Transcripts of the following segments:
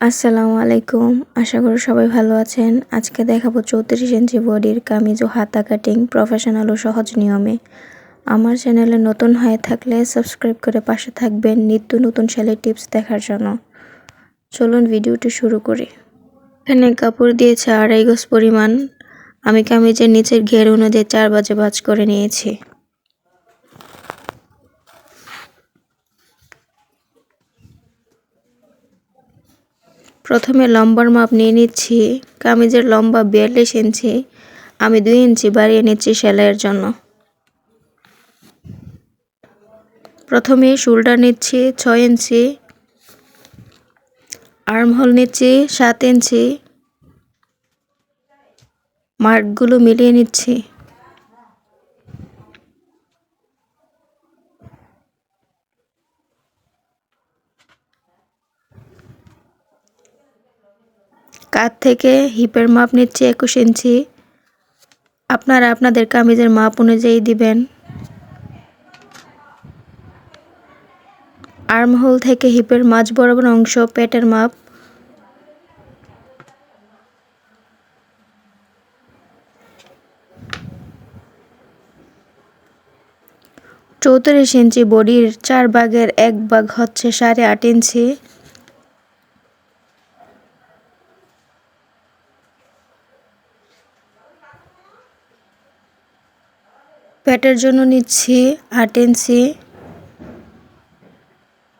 আসসালামু আলাইকুম। আশা করি সবাই ভালো আছেন। আজকে দেখাবো চৌত্রিশ ইঞ্চি বডির কামিজ ও হাতা কাটিং প্রফেশনাল ও সহজ নিয়মে। আমার চ্যানেলে নতুন হয়ে থাকলে সাবস্ক্রাইব করে পাশে থাকবেন নিত্য নতুন সেলাই টিপস দেখার জন্য। চলুন ভিডিওটি শুরু করি। এখানে কাপড় দিয়েছে আড়াই গজ পরিমাণ। আমি কামিজের নিচের ঘের অনুযায়ী চার বাজে ভাজ করে নিয়েছি। প্রথমে লম্বার মাপ নিয়ে নিচ্ছি, কামিজের লম্বা বিয়াল্লিশ ইঞ্চি। আমি দুই ইঞ্চি বাড়িয়ে নিচ্ছি সেলাইয়ের জন্য। প্রথমে শোল্ডার নিচ্ছি ছয় ইঞ্চি। আর্মহোল নিচ্ছি সাত ইঞ্চি। মার্কগুলো মিলিয়ে নিচ্ছি। কাত থেকে হিপের মাপ নিচ্ছে একুশ ইঞ্চি। আপনারা আপনাদের কামিজের মাপ অনুযায়ী দিবেন। আর্মহোল থেকে হিপের মাঝ বরাবর অংশ পেটের মাপ। চৌত্রিশ ইঞ্চি বডির চার ভাগের এক ভাগ হচ্ছে সাড়ে আট ইঞ্চি। প্যাটের জন্য নিচ্ছি আট ইঞ্চি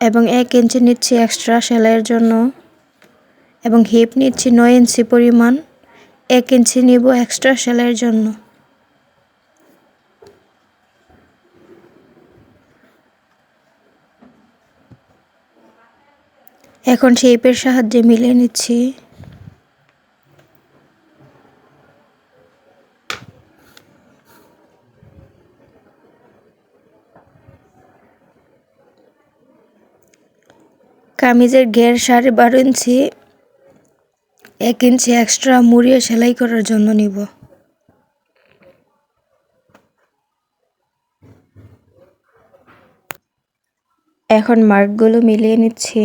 এবং এক ইঞ্চি নিচ্ছি এক্সট্রা সেলাইয়ের জন্য এবং হিপ নিচ্ছি নয় ইঞ্চি পরিমাণ। এক ইঞ্চি নিব এক্সট্রা সেলাইয়ের জন্য। এখন শেপের সাহায্যে মিলিয়ে নিচ্ছি। কামিজের ঘের সাড়ে বারো ইঞ্চি, এক ইঞ্চি এক্সট্রা মুড়িয়ে সেলাই করার জন্য নিব। এখন মার্কগুলো মিলিয়ে নিচ্ছি।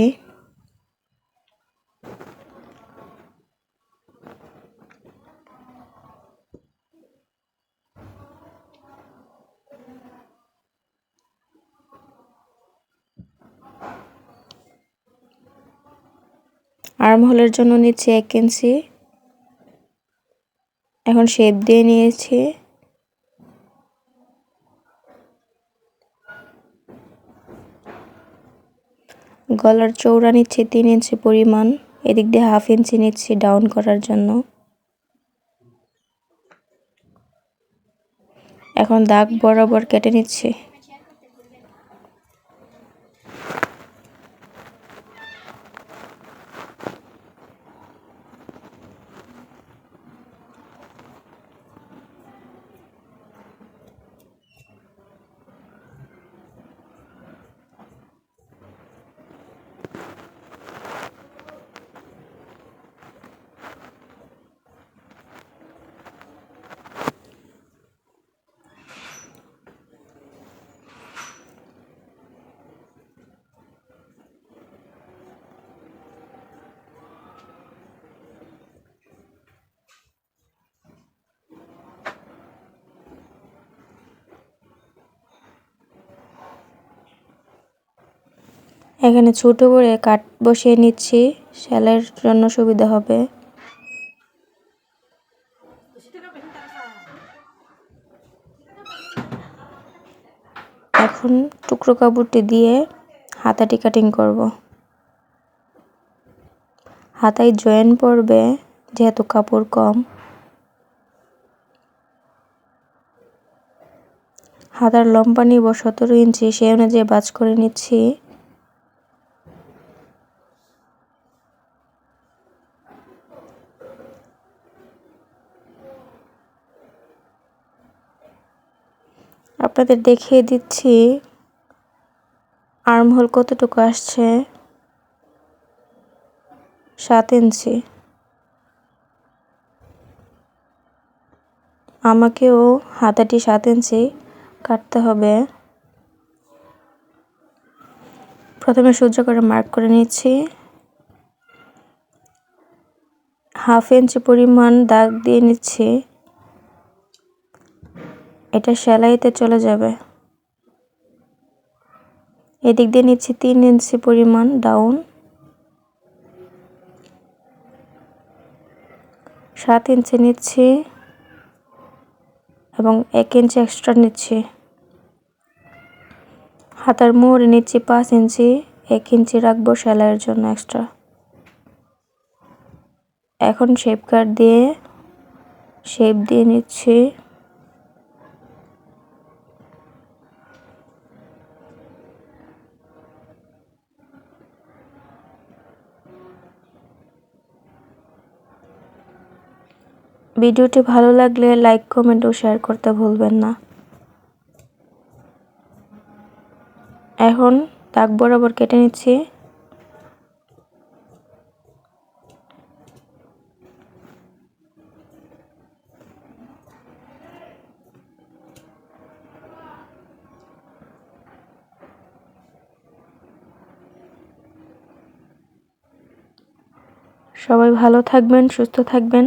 আর্ম হোলের জন্য নিচ্ছি এক ইঞ্চি। এখন শেপ দিয়ে নিয়েছি। গলার চৌড়া নিচ্ছি তিন ইঞ্চি পরিমাণ। এদিক দিয়ে হাফ ইঞ্চি নিচ্ছি ডাউন করার জন্য। এখন দাগ বরাবর কেটে নিচ্ছি। এখানে ছোট করে কাট বসিয়ে নিচ্ছি, সেলাইয়ের জন্য সুবিধা হবে। এখন টুকরো কাপড়টি দিয়ে হাতাটি কাটিং করব। হাতায় জয়েন পড়বে, যেহেতু কাপড় কম। হাতার লম্বা নিব সতেরো ইঞ্চি, সেই অনুযায়ী বাজ করে নিচ্ছি। আপনাদের দেখিয়ে দিচ্ছি আর্মহোল কতটুকু আসছে? সাত ইঞ্চি। আমাকেও হাতাটি সাত ইঞ্চি কাটতে হবে। প্রথমে সূর্য করে মার্ক করে নিচ্ছি। হাফ ইঞ্চি পরিমাণ দাগ দিয়ে নিচ্ছি। এটা সেলাইতে চলে যাবে। এদিক দিয়ে নিচ্ছি তিন ইঞ্চি পরিমাণ ডাউন সাত ইঞ্চি নিচ্ছি এবং এক ইঞ্চি এক্সট্রা নিচ্ছি। হাতার মোড় নিচ্ছি পাঁচ ইঞ্চি, এক ইঞ্চি রাখব সেলাইয়ের জন্য এক্সট্রা এখন শেপ কাট দিয়ে শেপ দিয়ে নিচ্ছি। ভিডিওটি ভালো লাগলে লাইক, কমেন্ট ও শেয়ার করতে ভুলবেন না। এখন দাগ বরাবর কেটে নিচ্ছি। সবাই ভালো থাকবেন, সুস্থ থাকবেন।